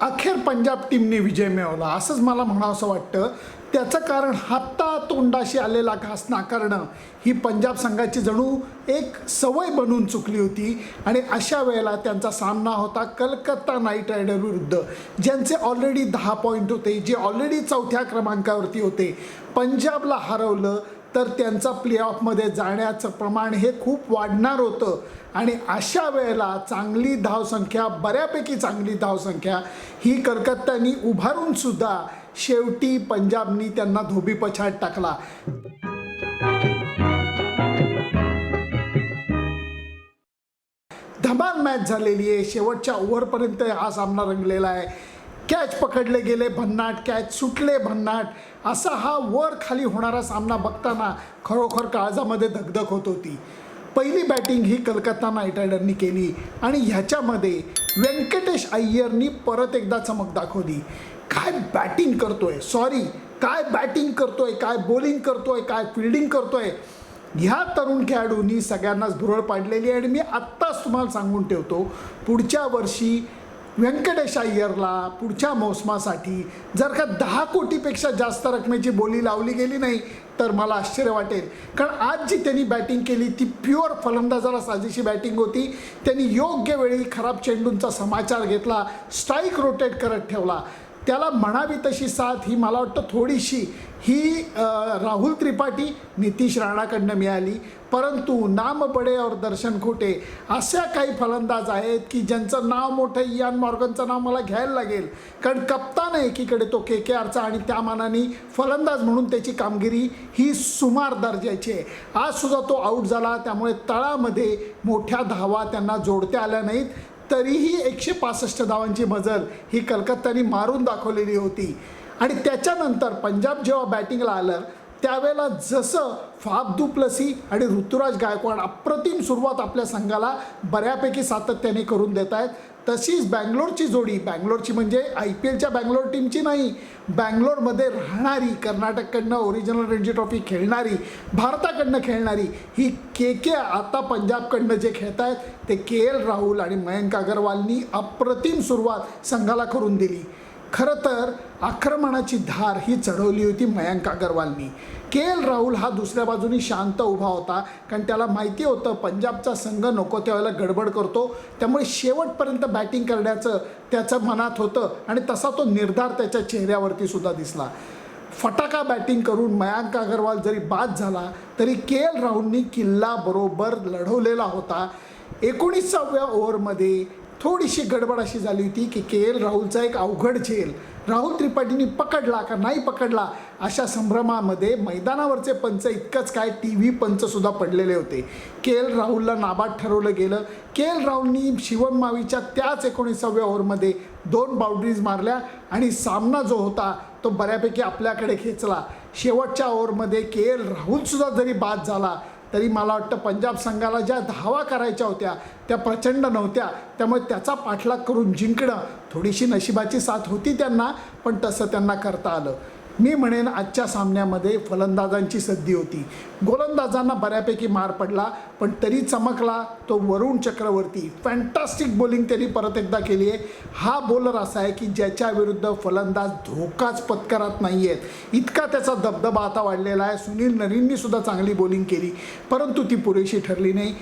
अखेर पंजाब टीमने विजय मिळवला. असंच मला म्हणावंसं वाटतं. त्याचं कारण हाता तोंडाशी आलेला घास नाकारणं ही पंजाब संघाची जणू एक सवय बनून चुकली होती आणि अशा वेळेला त्यांचा सामना होता कलकत्ता नाईट रायडर विरुद्ध ज्यांचे ऑलरेडी दहा पॉईंट होते जे ऑलरेडी चौथ्या क्रमांकावरती होते. पंजाबला हरवलं तर त्यांचा प्लेऑफमध्ये जाण्याचं प्रमाण हे खूप वाढणार होतं. आणि अशा वेळेला चांगली धावसंख्या बऱ्यापैकी चांगली धावसंख्या ही कलकत्त्यानी उभारूनसुद्धा शेवटी पंजाबनी त्यांना धोबी पछाड टाकला. धमाल मॅच झालेली आहे. शेवटच्या ओव्हरपर्यंत हा सामना रंगलेला आहे. कॅच पकडले गेले भन्नाट कॅच सुटले भन्नाट. असा हा वर खाली होणारा सामना बघताना खरोखर काळजामध्ये धगधग होत होती. पहिली बॅटिंग ही कलकत्ता नाईट रायडरनी केली आणि ह्याच्यामध्ये व्यंकटेश अय्यरनी परत एकदा चमक दाखवली. काय बॅटिंग करतोय? सॉरी काय बॅटिंग करतोय? काय बॉलिंग करतोय? काय फिल्डिंग करतोय? ह्या तरुण खेळाडूंनी सगळ्यांनाच भुरळ पाडलेली आणि मी आत्ताच तुम्हाला सांगून ठेवतो पुढच्या वर्षी व्यंकटेश अय्यरला पुढच्या मोसमासाठी जर का दहा कोटीपेक्षा जास्त रकमेची बोली लावली गेली नाही तर मला आश्चर्य वाटेल. कारण आज जी त्यांनी बॅटिंग केली ती प्युअर फलंदाजाला साजेशी बॅटिंग होती. त्यांनी योग्य वेळी खराब चेंडूंचा समाचार घेतला स्ट्राईक रोटेट करत ठेवला. त्याला म्हणावी तशी साथ ही मला वाटतं थोडीशी. ही राहुल त्रिपाठी नितीश राणाकडनं मिळाली. परंतु नाम बडे और दर्शन खोटे अशा काही फलंदाज आहेत की ज्यांचं नाव मोठं इयान मॉर्गनचं नाव मला घ्यायला लागेल. कारण कप्तान एकीकडे तो के के आरचा आणि त्या मानाने फलंदाज म्हणून त्याची कामगिरी ही सुमार दर्जाची आहे. आजसुद्धा तो आऊट झाला. त्यामुळे तळामध्ये मोठ्या धावा त्यांना जोडत्या आल्या नाहीत. तरीही एकशे पासष्ट धावांची मजल ही कलकत्त्याने मारून दाखवलेली होती. आणि त्याच्यानंतर पंजाब जेव्हा बॅटिंगला आलं त्यावेळेला जसं फाफ दुप्लसी आणि ऋतुराज गायकवाड अप्रतिम सुरुवात आपल्या संघाला बऱ्यापैकी सातत्याने करून देत आहेत. तशीच बँगलोरची जोडी बँगलोरची म्हणजे आय पी एलच्या बँगलोर टीमची नाही बँगलोरमध्ये राहणारी कर्नाटककडनं ओरिजिनल रणजी ट्रॉफी खेळणारी भारताकडनं खेळणारी ही के के आता पंजाबकडनं जे खेळत आहेत ते के एल राहुल आणि मयंक अगरवालनी अप्रतिम सुरुवात संघाला करून दिली. खरं तर आक्रमणाची धार ही चढवली होती मयांक अगरवालनी. के एल राहुल हा दुसऱ्या बाजूनी शांत उभा होता. कारण त्याला माहिती होतं पंजाबचा संघ नको त्यावेळेला गडबड करतो. त्यामुळे शेवटपर्यंत बॅटिंग करण्याचं त्याचं मनात होतं आणि तसा तो निर्धार त्याच्या चेहऱ्यावरती सुद्धा दिसला. फटाका बॅटिंग करून मयांक अगरवाल जरी बाद झाला तरी के एल राहुलनी किल्ला बरोबर लढवलेला होता. एकोणीसाव्या ओव्हरमध्ये थोडीशी गडबड अशी झाली होती की के एल राहुलचा एक अवघड झेल राहुल त्रिपाठींनी पकडला का नाही पकडला अशा संभ्रमामध्ये मैदानावरचे पंच इतकंच काय टी व्ही पंचसुद्धा पडलेले होते. के एल राहुलला नाबाद ठरवलं गेलं. के एल राहुलनी शिवम मावीच्या त्याच एकोणीसाव्या ओव्हरमध्ये दोन बाउंड्रीज मारल्या आणि सामना जो होता तो बऱ्यापैकी आपल्याकडे खेचला. शेवटच्या ओव्हरमध्ये के एल राहुलसुद्धा जरी बाद झाला तरी मला वाटतं पंजाब संघाला ज्या धावा करायच्या होत्या त्या प्रचंड नव्हत्या. त्यामुळे त्याचा पाठलाग करून जिंकणं थोडीशी नशिबाची साथ होती त्यांना पण तसं त्यांना करता आलं. मी म्हणेन आजच्या सामन्यामध्ये फलंदाजांची सद्दी होती. गोलंदाजांना बऱ्यापैकी मार पडला पण तरी चमकला तो वरुण चक्रवर्ती. फॅन्टास्टिक बॉलिंग त्यांनी परत एकदा केली आहे. हा बॉलर असा आहे की ज्याच्या विरुद्ध फलंदाज धोकाच पत्करत नाही आहेत इतका त्याचा दबदबा आता वाढलेला आहे. सुनील नरीननी सुद्धा चांगली बॉलिंग केली परंतु ती पुरेशी ठरली नाही.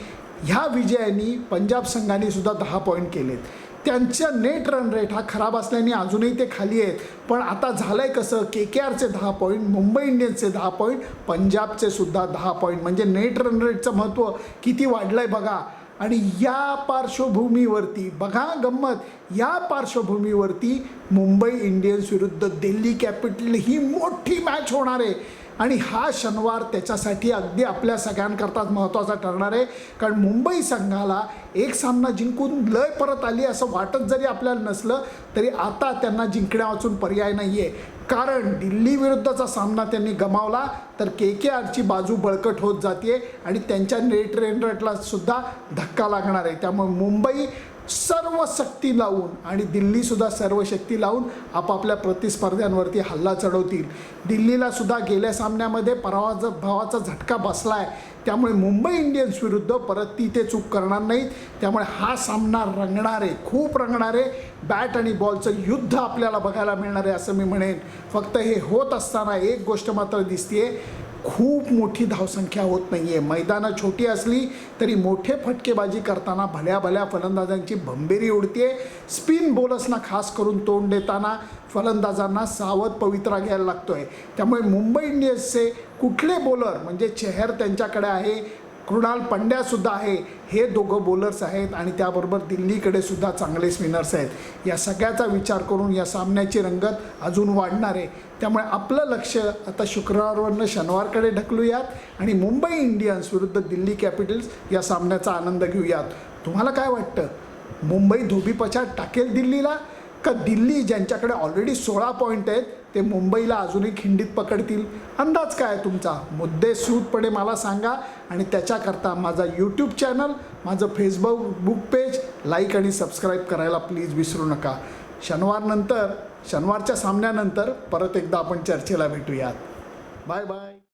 ह्या विजयाने पंजाब संघाने सुद्धा दहा पॉईंट केलेत. त्यांच्या नेट रन रेट हा खराब असल्याने अजूनही ते खाली आहेत. पण आता झालं आहे कसं के के आरचे दहा पॉईंट मुंबई इंडियन्सचे दहा पॉईंट पंजाबचे सुद्धा दहा पॉईंट म्हणजे नेट रन रेटचं महत्त्व किती वाढलं आहे बघा. आणि या पार्श्वभूमीवरती बघा गंमत या पार्श्वभूमीवरती मुंबई इंडियन्स विरुद्ध दिल्ली कॅपिटल ही मोठी मॅच होणार आहे. आणि हा शनिवार त्याच्यासाठी अगदी आपल्या सगळ्यांकरताच महत्त्वाचा ठरणार आहे. कारण मुंबई संघाला एक सामना जिंकून लय परत आली असं वाटत जरी आपल्याला नसलं तरी आता त्यांना जिंकण्या वाचून पर्याय नाही आहे कारण दिल्लीविरुद्धचा सामना त्यांनी गमावला तर के के आरची बाजू बळकट होत जाते आणि त्यांच्या नेट रेन सुद्धा धक्का लागणार आहे. त्यामुळे मुंबई सर्व शक्ती लावून आणि दिल्लीसुद्धा सर्व शक्ती लावून आपापल्या प्रतिस्पर्ध्यांवरती हल्ला चढवतील. दिल्लीला सुद्धा गेल्या सामन्यामध्ये परावाचा भावाचा झटका बसला आहे त्यामुळे मुंबई इंडियन्स विरुद्ध परत ती ते चूक करणार नाहीत. त्यामुळे हा सामना रंगणार आहे खूप रंगणारे बॅट आणि बॉलचं युद्ध आपल्याला बघायला मिळणार आहे असं मी म्हणेन. फक्त हे होत असताना एक गोष्ट मात्र दिसतीये. खूप मोठी धावसंख्या होत नाही आहे मैदानं छोटी असली तरी मोठे फटकेबाजी करताना भल्या भल्या फलंदाजांची भंबेरी उडते स्पिन बॉलर्सना खास करून तोंड देताना फलंदाजांना सावध पवित्रा घ्यायला लागतो आहे त्यामुळे मुंबई इंडियन्सचे कुठले बॉलर म्हणजे चेहर त्यांच्याकडे आहे कृणाल पंड्यासुद्धा आहे. हे दोघं बॉलर्स आहेत आणि त्याबरोबर दिल्लीकडे सुद्धा चांगले स्पिनर्स आहेत. या सगळ्याचा विचार करून या सामन्याची रंगत अजून वाढणार आहे. त्यामुळे आपलं लक्ष आता शुक्रवारवरनं शनिवारकडे ढकलूयात आणि मुंबई इंडियन्स विरुद्ध दिल्ली कॅपिटल्स या सामन्याचा आनंद घेऊयात. तुम्हाला काय वाटतं? मुंबई धोबीपछाड टाकेल दिल्लीला? का दिल्ली ज्यांच्याकडे ऑलरेडी सोळा पॉईंट आहेत ते मुंबईला अजूनही खिंडीत पकडतील. अंदाज काय आहे तुमचा? मुद्दे सूटपणे मला सांगा आणि त्याच्याकरता माझा यूट्यूब चॅनल माझं फेसबुक बुक पेज लाईक आणि सबस्क्राईब करायला प्लीज विसरू नका. शनिवारनंतर शनिवारच्या सामन्यानंतर परत एकदा आपण चर्चेला भेटूयात. Bye bye